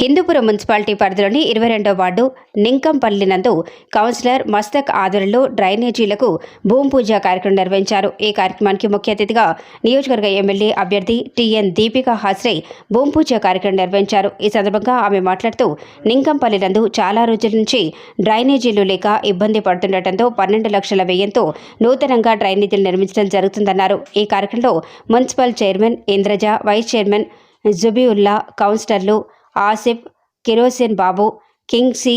Hindupuram municipality పరిధిలోని ఇరవై రెండో వార్డు నింకంపల్లి నందు కౌన్సిలర్ మస్తక్ ఆధ్వర్యంలో డ్రైనేజీలకు భూమి పూజ కార్యక్రమం నిర్వహించారు. ఈ కార్యక్రమానికి ముఖ్య అతిథిగా నియోజకవర్గ ఎమ్మెల్యే అభ్యర్థి టిఎన్ దీపిక హాస్రే భూమి పూజ కార్యక్రమం నిర్వహించారు. ఈ సందర్భంగా ఆమె మాట్లాడుతూ నింకంపల్లి నందు చాలా రోజుల నుంచి డ్రైనేజీలు లేక ఇబ్బంది పడుతుండటంతో పన్నెండు లక్షల వ్యయంతో నూతనంగా డ్రైనేజీలు నిర్మించడం జరుగుతుందన్నారు. ఈ కార్యక్రమంలో municipal chairman Indraja vice chairman Jubiullah కౌన్సిలర్లు Asif kerosene Babu king C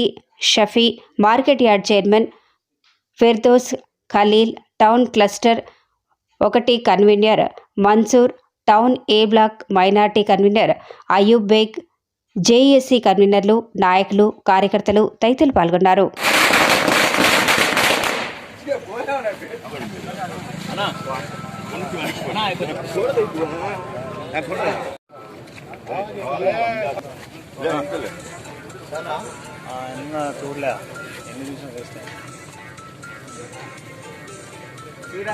Shafi market yard chairman Firdous Khalil town cluster ఒకటి convener Mansoor town A block minority convener Ayub Baig JAC కన్వీనర్లు నాయకులు కార్యకర్తలు తదితరులు పాల్గొన్నారు. నిన్న చూడలే ఎన్ని చూసిన వేస్తే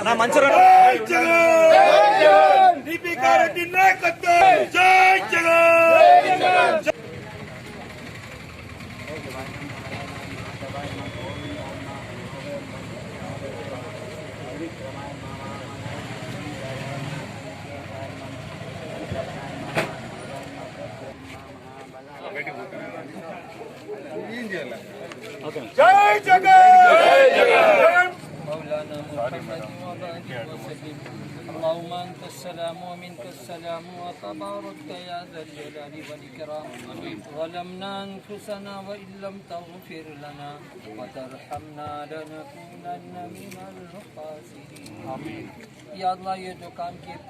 నా మంచి जय जगन مولانا محمد وبارك وسلم اللهم انت السلام ومنك السلام وتباركت يا ذا الجلال والاكرام ظلمنا انفسنا وان لم تغفر لنا وترحمنا لنكونن من الخاسرين يا الله یہ جو کام کیے